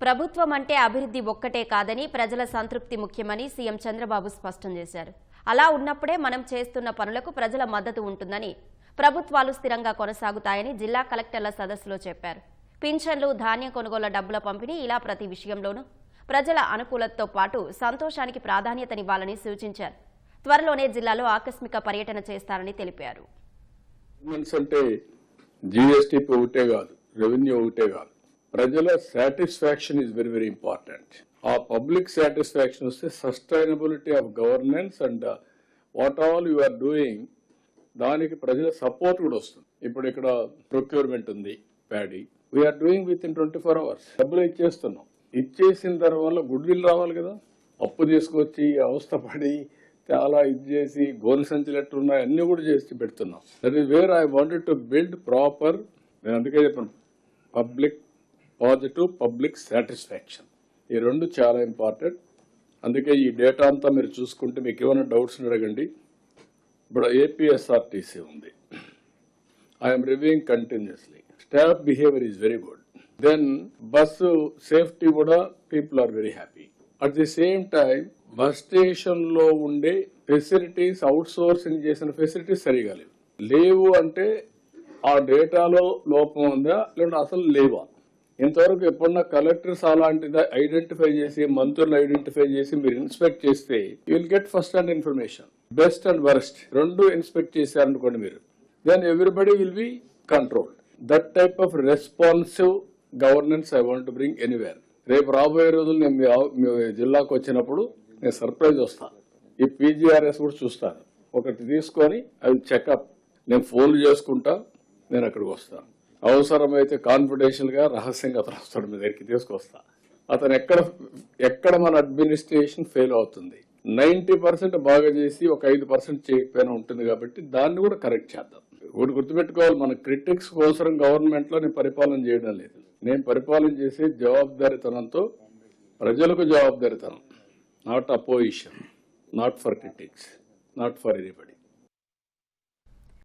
ప్రభుత్వం అంటే అభివృద్ధి ఒక్కటే కాదని ప్రజల సంతృప్తి ముఖ్యమని సీఎం చంద్రబాబు స్పష్టం చేశారు. అలా ఉన్నప్పుడే మనం చేస్తున్న పనులకు ప్రజల మద్దతు ఉంటుందని ప్రభుత్వాలు స్థిరంగా కొనసాగుతాయని జిల్లా కలెక్టర్ల సదస్సులో చెప్పారు. పింఛన్లు ధాన్యం కొనుగోళ్ళ డబ్బుల పంపిణీ ఇలా ప్రతి విషయంలోనూ ప్రజల అనుకూలతతో పాటు సంతోషానికి ప్రాధాన్యతనివ్వాలని సూచించారు. త్వరలోనే జిల్లాలో ఆకస్మిక పర్యటన చేస్తారని తెలిపారు. అంటే ఒకటే కాదు రెవెన్యూ ఒకటే కాదు. ప్రజల satisfaction is very very important ఆ పబ్లిక్ సాటిస్ఫాక్షన్ వస్తే sustainability of governance and what all you are doing దానికి ప్రజల సపోర్ట్ కూడా వస్తుంది. ఇప్పుడు ఇక్కడ ప్రొక్యూర్మెంట్ ఉంది paddy. We are doing with in twenty four hours డబ్బులు ఇచ్చేస్తున్నాం. ఇచ్చేసిన తర్వాత గుడ్ విల్ రావాలి కదా. అప్పు తీసుకొచ్చి అవస్థపడి చాలా ఇది చేసి గోను సంచులు ఎట్లున్నాయి అన్ని కూడా చేసి పెడుతున్నాం. That is where I wanted to build proper నేను అందుకే చెప్పాను పబ్లిక్ పాజిటివ్ పబ్లిక్ సాటిస్ఫాక్షన్. ఈ రెండు చాలా ఇంపార్టెంట్. అందుకే ఈ డేటా అంతా మీరు చూసుకుంటే మీకు ఏమైనా డౌట్స్ అడగండి. ఇప్పుడు ఏపీఎస్ఆర్టీసీ ఉంది. I'm reviewing continuously staff behaviour is very good then bus safety కూడా people are very happy at the same time bus స్టేషన్లో ఉండే ఫెసిలిటీస్ అవుట్ సోర్సింగ్ చేసిన ఫెసిలిటీస్ సరిగా లేవు. లేవు అంటే ఆ డేటాలో లోపం ఉందా? లేదంటే అసలు లేవా? ఇంతవరకు ఎప్పుడన్నా కలెక్టర్స్ అలాంటిది ఐడెంటిఫై చేసి మంత్రులు ఐడెంటిఫై చేసి మీరు ఇన్స్పెక్ట్ చేస్తే you will get first hand information best and worst రెండు ఇన్స్పెక్ట్ చేశారనుకోండి మీరు. Then everybody will be control that type of responsive governance I want bring anywhere రేపు రాబోయే రోజులు నేను మీ జిల్లాకు వచ్చినప్పుడు నేను సర్ప్రైజ్ వస్తాను ఈ పీజీఆర్ఎస్ కూడా చూస్తాను. ఒకటి తీసుకొని అది చెకప్ నేను ఫోన్లు చేసుకుంటా నేను అక్కడికి వస్తాను. అవసరమైతే కాన్ఫిడెన్షియల్గా రహస్యంగా అతను వస్తాడు మీ దగ్గరికి తీసుకొస్తా. అతను ఎక్కడ ఎక్కడ మన అడ్మినిస్ట్రేషన్ ఫెయిల్ అవుతుంది? నైంటీ పర్సెంట్ బాగా చేసి ఒక ఐదు పర్సెంట్ చేయకపోయినా ఉంటుంది కాబట్టి దాన్ని కూడా కరెక్ట్ చేద్దాం. ఒకటి గుర్తుపెట్టుకోవాలి మన క్రిటిక్స్ కోసం గవర్నమెంట్లో నేను పరిపాలన చేయడం లేదు. నేను పరిపాలన చేసే జవాబుదారితనంతో ప్రజలకు జవాబుదారితనం. Not opposition not for critics not for anybody